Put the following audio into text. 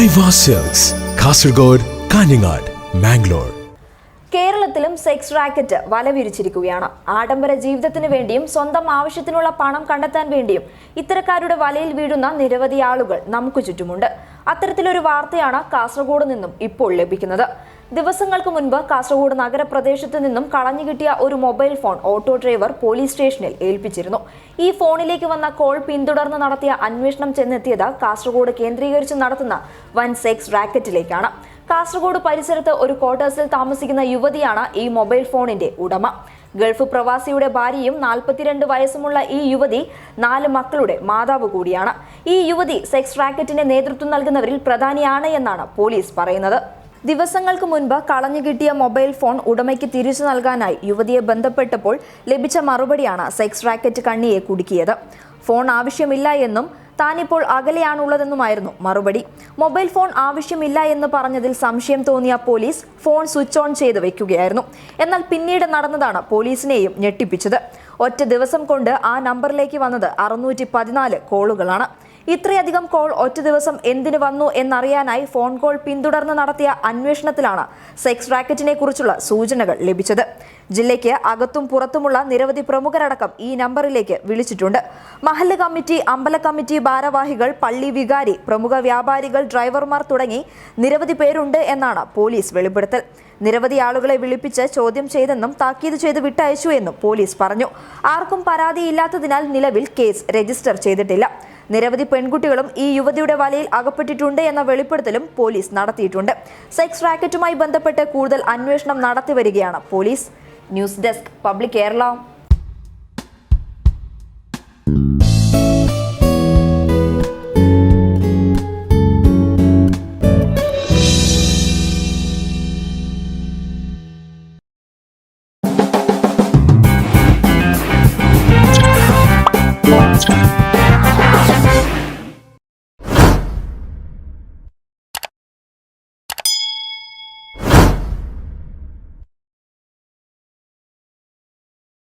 കാസർഗോഡ് കാഞ്ഞങ്ങാട് മാംഗ്ലൂർ കേരളത്തിലും sex racket വലവിരിച്ചിരിക്കുകയാണ്. ആഡംബര ജീവിതത്തിന് വേണ്ടിയും സ്വന്തം ആവശ്യത്തിനുള്ള പണം കണ്ടെത്താൻ വേണ്ടിയും ഇത്തരക്കാരുടെ വലയിൽ വീഴുന്ന നിരവധി ആളുകൾ നമുക്ക് ചുറ്റുമുണ്ട്. അത്തരത്തിലൊരു വാർത്തയാണ് കാസർഗോഡ് നിന്നും ഇപ്പോൾ ലഭിക്കുന്നത്. ദിവസങ്ങൾക്ക് മുൻപ് കാസർഗോഡ് നഗരപ്രദേശത്ത് നിന്നും കളഞ്ഞു കിട്ടിയ ഒരു mobile phone auto driver police സ്റ്റേഷനിൽ ഏൽപ്പിച്ചിരുന്നു. ഈ ഫോണിലേക്ക് വന്ന കോൾ പിന്തുടർന്ന് നടത്തിയ അന്വേഷണം ചെന്നെത്തിയത് കാസർഗോഡ് കേന്ദ്രീകരിച്ച് നടത്തുന്ന വൻ സെക്സ് റാക്കറ്റിലേക്കാണ്. കാസർഗോഡ് പരിസരത്ത് ഒരു ക്വാർട്ടേഴ്സിൽ താമസിക്കുന്ന യുവതിയാണ് ഈ മൊബൈൽ ഫോണിന്റെ ഉടമ. ഗൾഫ് പ്രവാസിയുടെ ഭാര്യയും നാൽപ്പത്തിരണ്ട് വയസ്സുമുള്ള ഈ യുവതി നാല് മക്കളുടെ മാതാവ് കൂടിയാണ്. ഈ യുവതി സെക്സ് റാക്കറ്റിന്റെ നേതൃത്വം നൽകുന്നവരിൽ പ്രധാനിയാണ് എന്നാണ് പോലീസ് പറയുന്നത്. ദിവസങ്ങൾക്ക് മുൻപ് കളഞ്ഞു കിട്ടിയ മൊബൈൽ ഫോൺ ഉടമയ്ക്ക് തിരിച്ചു നൽകാനായി യുവതിയെ ബന്ധപ്പെട്ടപ്പോൾ ലഭിച്ച മറുപടിയാണ് സെക്സ് റാക്കറ്റ് കണ്ണിയെ കുടുക്കിയത്. ഫോൺ ആവശ്യമില്ല എന്നും താനിപ്പോൾ അകലെയാണുള്ളതെന്നുമായിരുന്നു മറുപടി. മൊബൈൽ ഫോൺ ആവശ്യമില്ല എന്ന് പറഞ്ഞതിൽ സംശയം തോന്നിയ പോലീസ് ഫോൺ സ്വിച്ച് ഓൺ ചെയ്ത് വെക്കുകയായിരുന്നു. എന്നാൽ പിന്നീട് നടന്നതാണ് പോലീസിനെയും ഞെട്ടിപ്പിച്ചത്. ഒറ്റ ദിവസം കൊണ്ട് ആ നമ്പറിലേക്ക് വന്നത് അറുന്നൂറ്റി കോളുകളാണ്. ഇത്രയധികം കോൾ ഒറ്റ ദിവസം എന്തിനു വന്നു എന്നറിയാനായി ഫോൺ കോൾ പിന്തുടർന്ന് നടത്തിയ അന്വേഷണത്തിലാണ് സെക്സ് റാക്കറ്റിനെ കുറിച്ചുള്ള സൂചനകൾ ലഭിച്ചത്. ജില്ലയ്ക്ക് അകത്തും പുറത്തുമുള്ള നിരവധി പ്രമുഖരടക്കം ഈ നമ്പറിലേക്ക് വിളിച്ചിട്ടുണ്ട്. മഹല്ല് കമ്മിറ്റി അമ്പല കമ്മിറ്റി ഭാരവാഹികൾ പള്ളി വികാരി പ്രമുഖ വ്യാപാരികൾ ഡ്രൈവർമാർ തുടങ്ങി നിരവധി പേരുണ്ട് എന്നാണ് പോലീസ് വെളിപ്പെടുത്തൽ. നിരവധി ആളുകളെ വിളിപ്പിച്ച് ചോദ്യം ചെയ്തെന്നും താക്കീത് ചെയ്ത് വിട്ടയച്ചു എന്നും പോലീസ് പറഞ്ഞു. ആർക്കും പരാതിയില്ലാത്തതിനാൽ നിലവിൽ കേസ് രജിസ്റ്റർ ചെയ്തിട്ടില്ല. നിരവധി പെൺകുട്ടികളും ഈ യുവതിയുടെ വലയിൽ അകപ്പെട്ടിട്ടുണ്ട് എന്ന വെളിപ്പെടുത്തലും പോലീസ് നടത്തിയിട്ടുണ്ട്. സെക്സ് റാക്കറ്റുമായി ബന്ധപ്പെട്ട് കൂടുതൽ അന്വേഷണം നടത്തി വരികയാണ് police. News desk public Kerala.